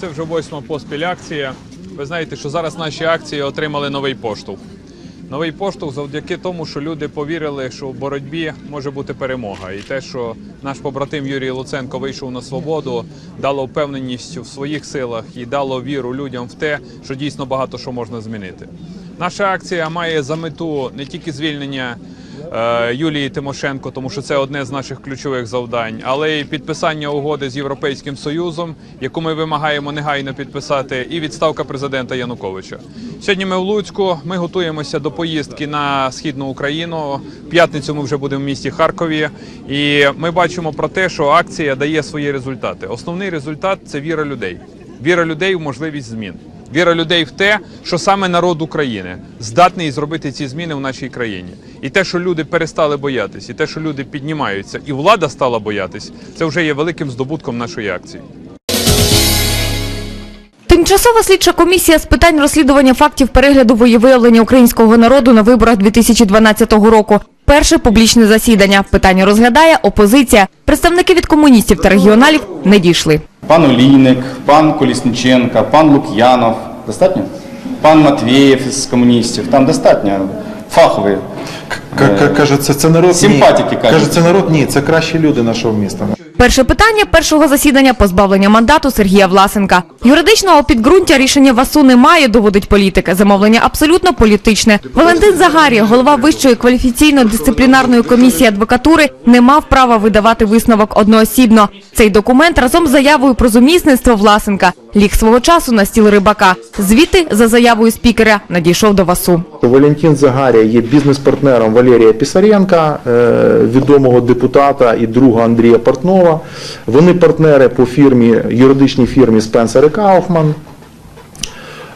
Це вже восьма поспіль акція. Ви знаєте, що зараз наші акції отримали новий поштовх. Новий поштовх завдяки тому, що люди повірили, що в боротьбі може бути перемога. І те, що наш побратим Юрій Луценко вийшов на свободу, дало впевненість в своїх силах і дало віру людям в те, що дійсно багато що можна змінити. Наша акція має за мету не тільки звільнення Юлії Тимошенко, тому що це одне з наших ключових завдань, але й підписання угоди з Європейським Союзом, яку ми вимагаємо негайно підписати, і відставка президента Януковича. Сьогодні ми в Луцьку. Ми готуємося до поїздки на східну Україну. П'ятницю ми вже будемо в місті Харкові, і ми бачимо про те, що акція дає свої результати. Основний результат це віра людей. Віра людей в можливість змін. Віра людей в те, що саме народ України здатний зробити ці зміни в нашій країні. І те, що люди перестали боятись, і те, що люди піднімаються, і влада стала боятись, це вже є великим здобутком нашої акції. Тимчасова слідча комісія з питань розслідування фактів перегляду воєвиявлення українського народу на виборах 2012 року. Перше публічне засідання. Питання розглядає опозиція. Представники від комуністів та регіоналів не дійшли. Пан Олійник, пан Колісниченко, пан Лук'янов. Достатньо? Пан Матвієв з комуністів. Там достатньо. Фахові. К- к- Каже, це, народ. Симпатики, ні. кажуть. Каже, це народ ні, це кращі люди нашого міста. Перше питання першого засідання позбавлення мандату Сергія Власенка. Юридичного підґрунтя рішення ВАСУ немає, доводить політика. Замовлення абсолютно політичне. Валентин Загарія, голова Вищої кваліфіційно-дисциплінарної комісії адвокатури, не мав права видавати висновок одноосібно. Цей документ разом з заявою про зумісництво Власенка ліг свого часу на стіл рибака. Звідти, за заявою спікера, надійшов до ВАСУ. Валентин Загарія є бізнес-партнером Валерія Пісаренка, е, відомого депутата і друга Андрія Портнова. Вони партнери по фірмі, юридичній фірмі Спенсер і Кауфман.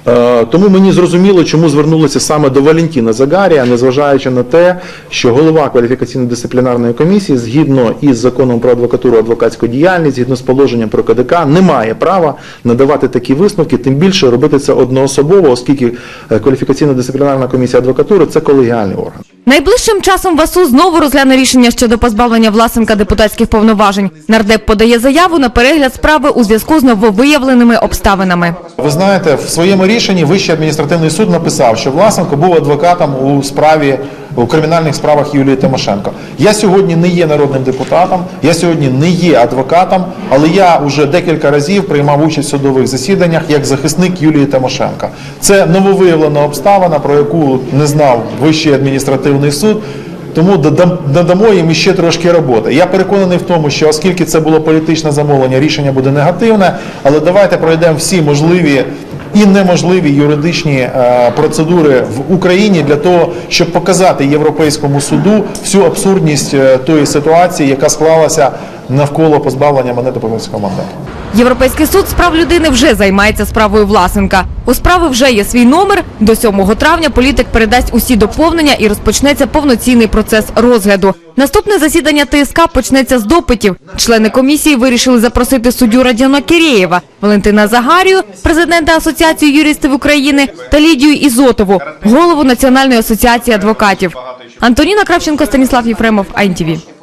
Е, Тому мені зрозуміло, чому звернулися саме до Валентина Загарія, незважаючи на те, що голова кваліфікаційно-дисциплінарної комісії, згідно із законом про адвокатуру адвокатську діяльність, згідно з положенням про КДК, не має права надавати такі висновки, тим більше робити це одноособово, оскільки е, кваліфікаційно-дисциплінарна комісія адвокатури це колегіальний орган. Найближчим часом ВАСУ знову розгляне рішення щодо позбавлення Власенка депутатських повноважень. Нардеп подає заяву на перегляд справи у зв'язку з нововиявленими обставинами. Ви знаєте, в своєму рішенні Вищий адміністративний суд написав, що Власенко був адвокатом у справі у кримінальних справах Юлії Тимошенко. Я сьогодні не є народним депутатом, я сьогодні не є адвокатом, але я вже декілька разів приймав участь в судових засіданнях як захисник Юлії Тимошенко. Це нововиявлена обставина, про яку не знав Вищий адміністративний суд. Тому додамо їм іще трошки роботи. Я переконаний в тому, що оскільки це було політичне замовлення, рішення буде негативне, але давайте пройдемо всі можливі і неможливі юридичні е, процедури в Україні для того, щоб показати Європейському суду всю абсурдність е, тої ситуації, яка склалася навколо позбавлення мене депутатського мандату. Європейський суд з прав людини вже займається справою Власенка. У справи вже є свій номер. До 7 травня політик передасть усі доповнення і розпочнеться повноцінний процес розгляду. Наступне засідання ТСК почнеться з допитів. Члени комісії вирішили запросити суддю Радіона Кирєєва, Валентина Загарію, президента Асоціації юристів України та Лідію Ізотову, голову Національної асоціації адвокатів. Антоніна Кравченко, Станіслав Єфремов, АНТВ.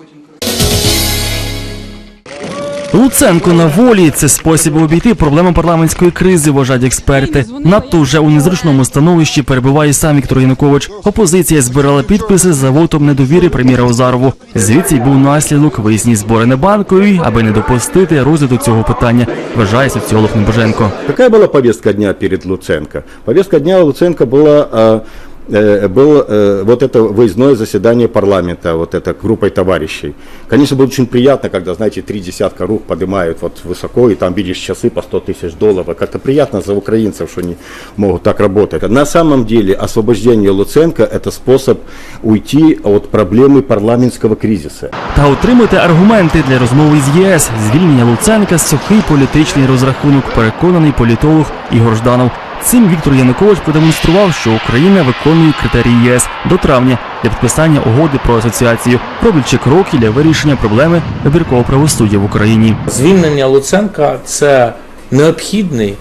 Луценко на волі це спосіб обійти проблему парламентської кризи, вважають експерти. Надто вже у незручному становищі перебуває сам Віктор Янукович. Опозиція збирала підписи за вотом недовіри прем'єра Озарову. Звідси й був наслідок виїзні збори на банковій, аби не допустити розгляду цього питання. Вважає соціолог Небоженко. Какая была повестка дня перед Луценко? Повестка дня у Луценко была э, э, было э, вот это выездное заседание парламента, вот это группой товарищей. Конечно, было очень приятно, когда, знаете, три десятка рук поднимают вот высоко, и там видишь часы по 100 тысяч долларов. Как-то приятно за украинцев, что они могут так работать. На самом деле освобождение Луценко – это способ уйти от проблемы парламентского кризиса. Та отримати аргументи для розмови з ЄС. Звільнення Луценка сухий політичний розрахунок, переконаний політолог Ігор Жданов. Цим Віктор Янукович продемонстрував, що Україна виконує критерії єС до травня для підписання угоди про асоціацію, роблячи кроки для вирішення проблеми вибіркового правосуддя в Україні. Звільнення Луценка це необхідний,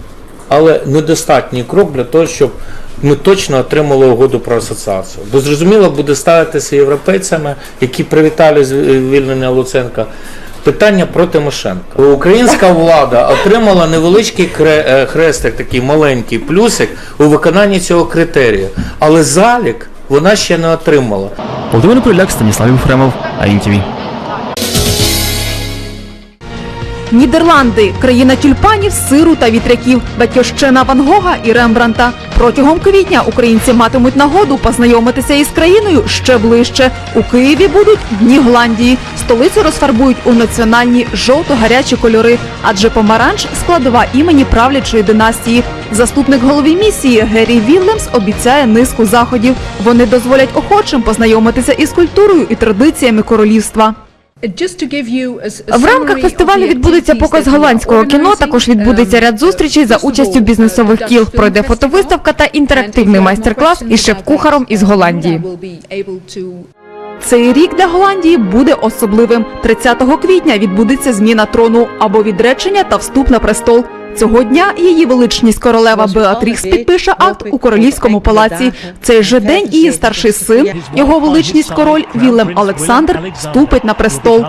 але недостатній крок для того, щоб ми точно отримали угоду про асоціацію. Бо зрозуміло буде ставитися європейцями, які привітали звільнення Луценка. Питання про Тимошенко. Українська влада отримала невеличкий е, хрестик, такий маленький плюсик у виконанні цього критерію, але залік вона ще не отримала. Володимир Приляк, Станіслав Єфремов, АІНТІВІ. Нідерланди країна тюльпанів, сиру та вітряків, батьківщина Ван Гога і Рембранта. Протягом квітня українці матимуть нагоду познайомитися із країною ще ближче. У Києві будуть дні Голландії. Столицю розфарбують у національні жовто-гарячі кольори, адже помаранч складова імені правлячої династії. Заступник голови місії Геррі Віллемс обіцяє низку заходів. Вони дозволять охочим познайомитися із культурою і традиціями королівства. В рамках фестивалю відбудеться показ голландського кіно. Також відбудеться ряд зустрічей за участю бізнесових кіл. Пройде фотовиставка та інтерактивний майстер-клас із шеф-кухаром із Голландії. Цей рік для Голландії буде особливим. 30 квітня відбудеться зміна трону або відречення та вступ на престол. Цього дня її величність королева Беатрікс підпише акт у королівському палаці. В Цей же день її старший син, його величність король Вілем Олександр, вступить на престол.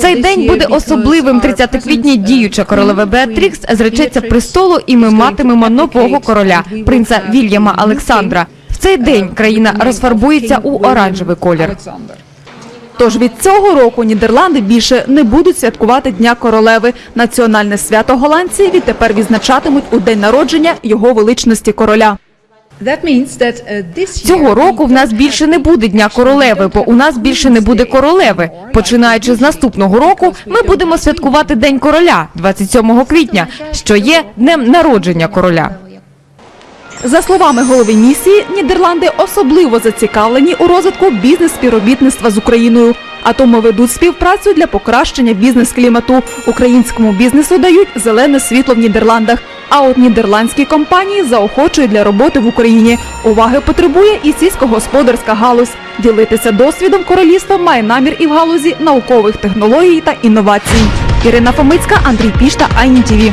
Цей день буде особливим. 30 квітня діюча королева Беатрікс зречеться престолу, і ми матимемо нового короля, принца Вільяма Олександра. В цей день країна розфарбується у оранжевий колір. Тож від цього року Нідерланди більше не будуть святкувати Дня королеви. Національне свято голландці відтепер відзначатимуть у день народження його величності короля. Цього року в нас більше не буде Дня королеви, бо у нас більше не буде королеви. Починаючи з наступного року, ми будемо святкувати День короля 27 квітня, що є днем народження короля. За словами голови місії, Нідерланди особливо зацікавлені у розвитку бізнес-співробітництва з Україною. А тому ведуть співпрацю для покращення бізнес-клімату. Українському бізнесу дають зелене світло в Нідерландах. А от нідерландські компанії заохочують для роботи в Україні. Уваги потребує і сільськогосподарська галузь. Ділитися досвідом королівства має намір і в галузі наукових технологій та інновацій. Ірина Фомицька, Андрій Пішта, Айні ТІВІ.